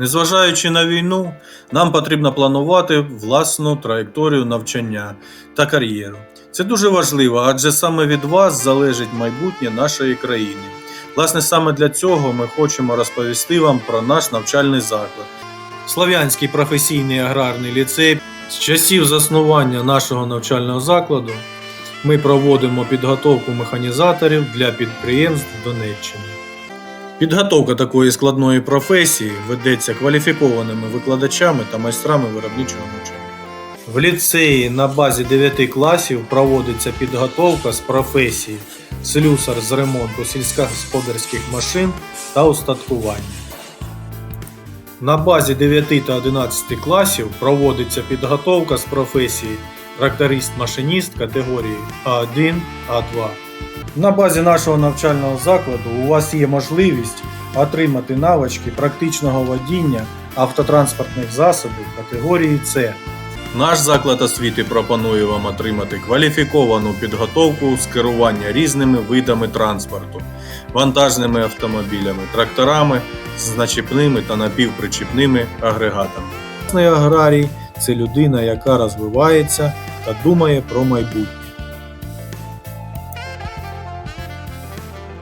Незважаючи на війну, нам потрібно планувати власну траєкторію навчання та кар'єру. Це дуже важливо, адже саме від вас залежить майбутнє нашої країни. Власне, саме для цього ми хочемо розповісти вам про наш навчальний заклад. Слов'янський професійний аграрний ліцей. З часів заснування нашого навчального закладу ми проводимо підготовку механізаторів для підприємств Донеччини. Підготовка такої складної професії ведеться кваліфікованими викладачами та майстрами виробничого навчання. В ліцеї на базі 9 класів проводиться підготовка з професії слюсар з ремонту сільськогосподарських машин та устаткування. На базі 9 та 11 класів проводиться підготовка з професії тракторист-машиніст категорії А1, А2. На базі нашого навчального закладу у вас є можливість отримати навички практичного водіння автотранспортних засобів категорії С. Наш заклад освіти пропонує вам отримати кваліфіковану підготовку з керування різними видами транспорту, вантажними автомобілями, тракторами з начіпними та напівпричіпними агрегатами. Аграрій це людина, яка розвивається та думає про майбутнє.